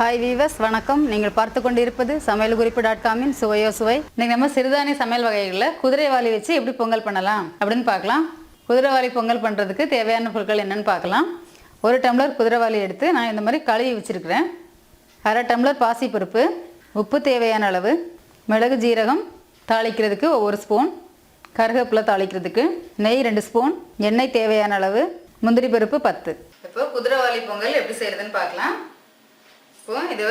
Hi viewers வணக்கம். நீங்கள் பார்த்து கொண்டு இருப்பது சமையல் குறிப்பு டாட் காமின் சுவையோ சுவை. இன்னைக்கு நம்ம சிறுதானிய சமையல் வகைகளில் குதிரைவாலி வச்சு எப்படி பொங்கல் பண்ணலாம் அப்படின்னு பார்க்கலாம். குதிரைவாலி பொங்கல் பண்ணுறதுக்கு தேவையான பொருட்கள் என்னென்னு பார்க்கலாம். ஒரு டம்ளர் குதிரைவாலி எடுத்து நான் இந்த மாதிரி கழுவி வச்சுருக்கிறேன். அரை டம்ளர் பாசிப்பருப்பு உப்பு தேவையான அளவு மிளகு ஜீரகம் தாளிக்கிறதுக்கு ஒவ்வொரு ஸ்பூன் கருகப்பில் தாளிக்கிறதுக்கு நெய் ரெண்டு ஸ்பூன் எண்ணெய் தேவையான அளவு முந்திரி பருப்பு பத்து. இப்போ குதிரைவாலி பொங்கல் எப்படி செய்யறதுன்னு பார்க்கலாம். இப்போ இதை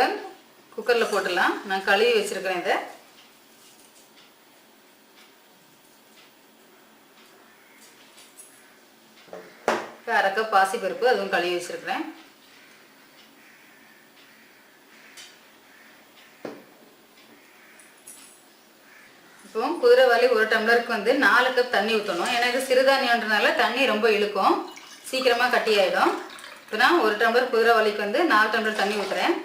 குக்கரில் போட்டுடலாம். நான் கழுவி வச்சுருக்கிறேன் இதை. இப்போ அரை கப் பாசிப்பருப்பு அதுவும் கழுவி வச்சுருக்கிறேன். இப்போ குதிரைவாலி ஒரு டம்ளருக்கு வந்து நாலு கப் தண்ணி ஊற்றணும் ஏன்னா இது சிறுதானியன்றனால தண்ணி ரொம்ப இழுக்கும். சீக்கிரமாக கட்டி ஆகிடும் இப்போ நான் ஒரு டம்ளர் குதிரைவாலிக்கு வந்து நாலு டம்ளர் தண்ணி ஊற்றுறேன்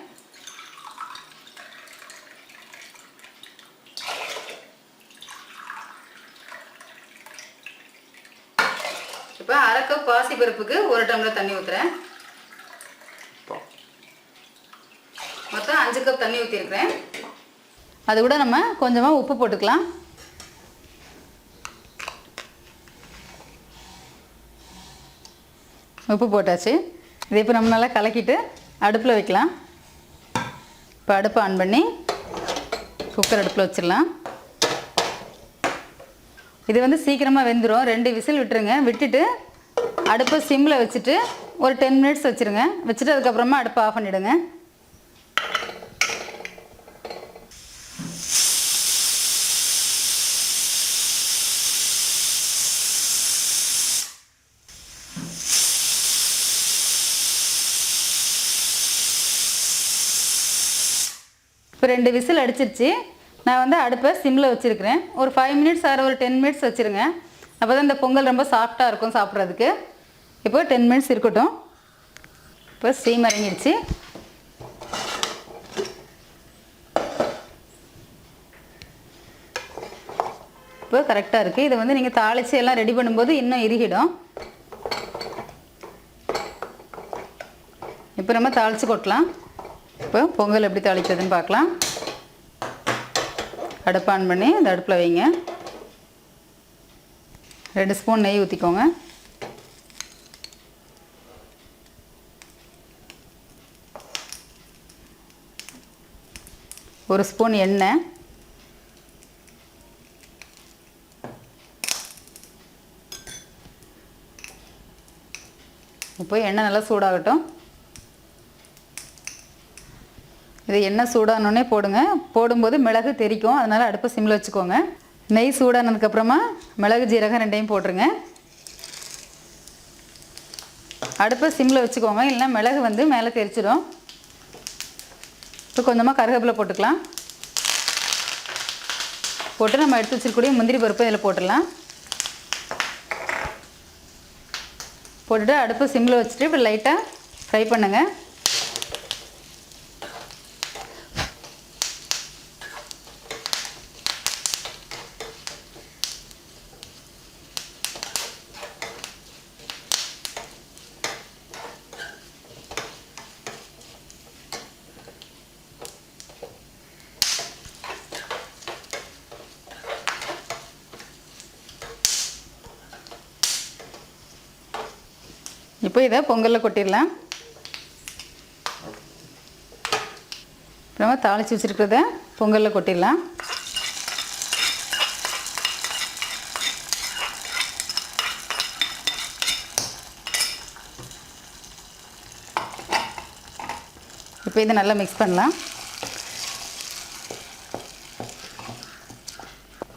இப்போ அரை கப் பாசி பருப்புக்கு ஒரு டம்ளர் தண்ணி ஊற்றுறேன் மொத்தம் அஞ்சு கப் தண்ணி ஊற்றிருக்கிறேன் அது கூட நம்ம கொஞ்சமாக உப்பு போட்டுக்கலாம். உப்பு போட்டாச்சு. இதை இப்போ நம்ம நல்லா கலக்கிட்டு அடுப்பில் வைக்கலாம். இப்போ அடுப்பை ஆன் பண்ணி குக்கர் அடுப்பில் வச்சிடலாம். இது வந்து சீக்கிரமாக வெந்துடும் ரெண்டு விசில் விட்டுருங்க. விட்டுட்டு அடுப்பை சிம்மில் வச்சுட்டு ஒரு டென் மினிட்ஸ் வச்சுருங்க. வச்சுட்டு அதுக்கப்புறமா அடுப்பை ஆஃப் பண்ணிவிடுங்க இப்போ ரெண்டு விசில் அடிச்சிருச்சு. நான் வந்து அடுப்பை சிம்மில் வச்சுருக்கிறேன். ஒரு ஃபைவ் மினிட்ஸ் ஆறு ஒரு டென் மினிட்ஸ் வச்சுருங்க. அப்போ தான் இந்த பொங்கல் ரொம்ப சாஃப்டாக இருக்கும் சாப்பிட்றதுக்கு. இப்போ டென் மினிட்ஸ் இருக்கட்டும். இப்போ ஸ்டீம் இறங்கிடுச்சு இப்போ கரெக்டாக இருக்குது இதை வந்து நீங்கள் தாளித்து எல்லாம் ரெடி பண்ணும்போது இன்னும் இறுகிடும். இப்போ நம்ம தாளித்து கொட்டலாம். இப்போ பொங்கல் எப்படி தாளிக்கிறதுன்னு பார்க்கலாம். அடுப்பு ஆன் பண்ணி இந்த அடுப்பில் வைங்க. ரெண்டு ஸ்பூன் நெய் ஊற்றிக்கோங்க ஒரு ஸ்பூன் எண்ணெய். இப்போ எண்ணெய் நல்லா சூடாகட்டும். இது எண்ணெய் சூடானோடனே போடுங்க. போடும்போது மிளகு தெறிக்கும் அதனால் அடுப்பை சிம்மில் வச்சுக்கோங்க. நெய் சூடானதுக்கப்புறமா மிளகு ஜீரகம் ரெண்டையும் போட்டுருங்க. அடுப்பை சிம்மில் வச்சுக்கோங்க. இல்லைன்னா மிளகு வந்து மேலே தெரிச்சிடும். இப்போ கொஞ்சமாக கருகப்பில் போட்டுக்கலாம். போட்டு நம்ம எடுத்து வச்சிருக்கக்கூடிய முந்திரி பருப்பு இதில் போட்டுடலாம். போட்டுட்டு அடுப்பு சிம்மில் வச்சுட்டு இப்படி லைட்டாக ஃப்ரை பண்ணுங்கள் இப்போ இதை பொங்கலில் கொட்டிடலாம். அப்புறமா தாளித்து வச்சுருக்கிறத பொங்கலில் கொட்டிடலாம். இப்போ இதை நல்லா மிக்ஸ் பண்ணலாம்.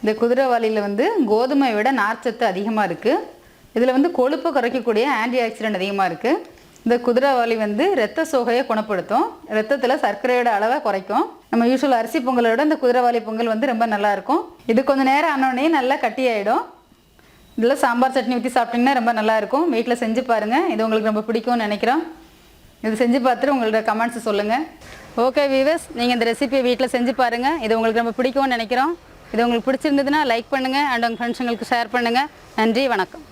இந்த குதிரைவாலியில் வந்து கோதுமை விட நார்ச்சத்து அதிகமாக இருக்குது இதில் வந்து கொழுப்பை குறைக்கக்கூடிய ஆன்டி ஆக்சிடென்ட் அதிகமாக இருக்குது இந்த குதிரைவாலி வந்து ரத்த சோகையை குணப்படுத்தும். ரத்தத்தில் சர்க்கரையோட அளவை குறைக்கும். நம்ம யூஸ்வல் அரிசி பொங்கலை விட இந்த குதிரைவாலி பொங்கல் வந்து ரொம்ப நல்லாயிருக்கும் இது கொஞ்சம் நேரம் ஆனோடனே நல்லா கட்டி ஆகிடும் இதில் சாம்பார் சட்னி ஊற்றி சாப்பிட்டிங்கன்னா ரொம்ப நல்லா இருக்கும். வீட்டில் செஞ்சு பாருங்கள் இது உங்களுக்கு ரொம்ப பிடிக்கும்னு நினைக்கிறோம். இது செஞ்சு பார்த்துட்டு உங்களோட கமெண்ட்ஸ் சொல்லுங்கள் ஓகே வீவர்ஸ் நீங்கள் இந்த ரெசிபியை வீட்டில் செஞ்சு பாருங்கள் இது உங்களுக்கு ரொம்ப பிடிக்கும்னு நினைக்கிறோம். இது உங்களுக்கு பிடிச்சிருந்ததுன்னா லைக் பண்ணுங்கள் அண்ட் உங்கள் ஃப்ரெண்ட்ஸுங்களுக்கு ஷேர் பண்ணுங்கள் நன்றி வணக்கம்.